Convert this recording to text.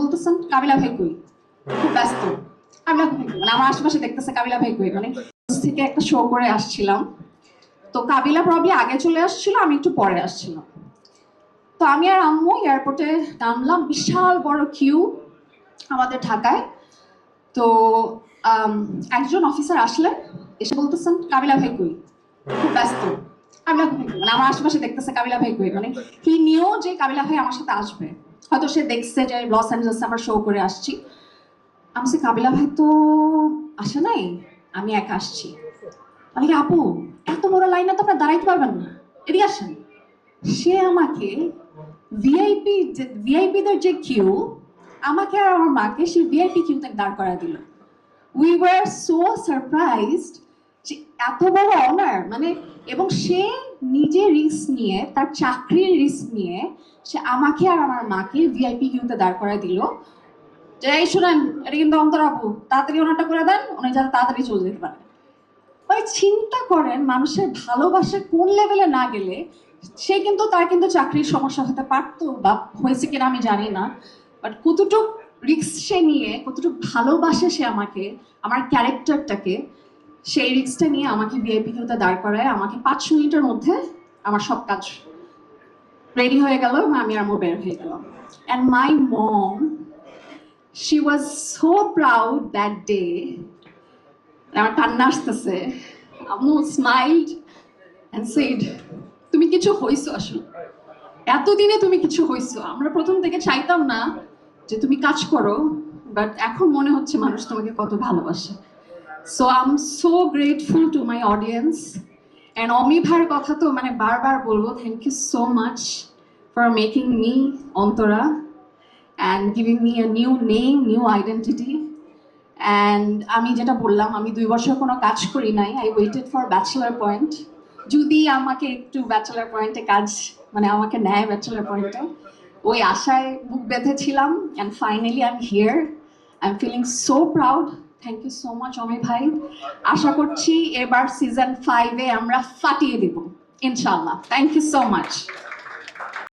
বলতেছেন, কাবিলা ভাই কই? খুব ব্যস্ত। কাবিলা ভাই মানে আমার আশেপাশে দেখতেছে কাবিলা ভাই কই? মানে থেকে একটা শো করে আসছিলাম। তো কাবিলা প্রবলি আগে চলে আসছিল, আমি একটু পরে আসছিলাম। তো আমি আর আম্মু এয়ারপোর্টে নামলাম, বিশাল বড় কিউ আমাদের ঢাকায়। তো একজন অফিসার আসলেন, এসে বলতেছেন, কাবিলা ভাই কই? খুব ব্যস্ত। কাবিলা ভাই? মানে আমার আশেপাশে দেখতেছে কাবিলা ভাই কই? মানে হি নিও যে কাবিলা ভাই আমার সাথে আসবে। হয়তো সে দেখছে যে লস অ্যাঞ্জেলেসে আমরা শো করে আসছি। আমি বলছি, কাবিলা ভাই তো আসে নাই? আমি একা আসছি। আমি আপু এত বড় লাইনে তো আপনার দাঁড়াইতে পারবেন না। এদিকে আসেন। সে আমাকে ভিআইপি যে ভিআইপিদের যে কিউ আমাকে আর আমার মাকে সে ভিআইপি কিউতে দাঁড় করা দিল। উই ওয়ার সো সারপ্রাইজড যে এত বড় অনার মানে এবং সে নিজে রিস্ক নিয়ে, তার চাকরির রিস্ক নিয়ে, সে আমাকে আর আমার মাকে ভিআইপি কিউতে দাঁড় করায় দিল। যে, এই শুনেন, এটা কিন্তু অন্তর আপু, তাড়াতাড়ি ওনারটা করে দেন, উনি যাতে তাড়াতাড়ি চলে যেতে পারে। ওই চিন্তা করেন মানুষের ভালোবাসা কোন লেভেলে না গেলে, সে কিন্তু, তার কিন্তু চাকরির সমস্যা হতে পারতো বা হয়েছে কিনা আমি জানি না বাট কতটুক রিস্ক সে নিয়ে, কতটুক ভালোবাসে সে আমাকে, আমার ক্যারেক্টারটাকে সেই রিক্সটা নিয়ে আমাকে ভিআইপি কেউতে দাঁড় করায়। আমাকে পাঁচ মিনিটের মধ্যে আমার সব কাজ রেডি হয়ে গেল আমি আর বের হয়ে গেলাম। And my mom she was so proud that day আমার কান্না আসতেছে। আম্মু স্মাইল্ড অ্যান্ড সেড তুমি কিছু হইছো আসলে। এতদিনে তুমি কিছু হইছো। আমরা প্রথম থেকে চাইতাম না যে তুমি কাজ করো বাট এখন মনে হচ্ছে মানুষ তোমাকে কত ভালোবাসে। so I am so grateful to my audience and Omi ভাইয়ের কথা তো মানে বারবার বলবো thank you so much for making me Antara and giving me a new name new identity and আমি যেটা বললাম আমি দুই বছর কোনো কাজ করি নাই I waited for bachelor point যদি আমাকে একটু ব্যাচেলার পয়েন্টে কাজ মানে আমাকে নেয় ব্যাচেলার পয়েন্টে ওই আশায় বুক বেঁধেছিলাম and finally I am here I am feeling so proud thank you so much Omi ভাই। আশা করছি এবার সিজন ফাইভে আমরা ফাটিয়ে দেব ইনশাল্লাহ থ্যাংক ইউ সো মাচ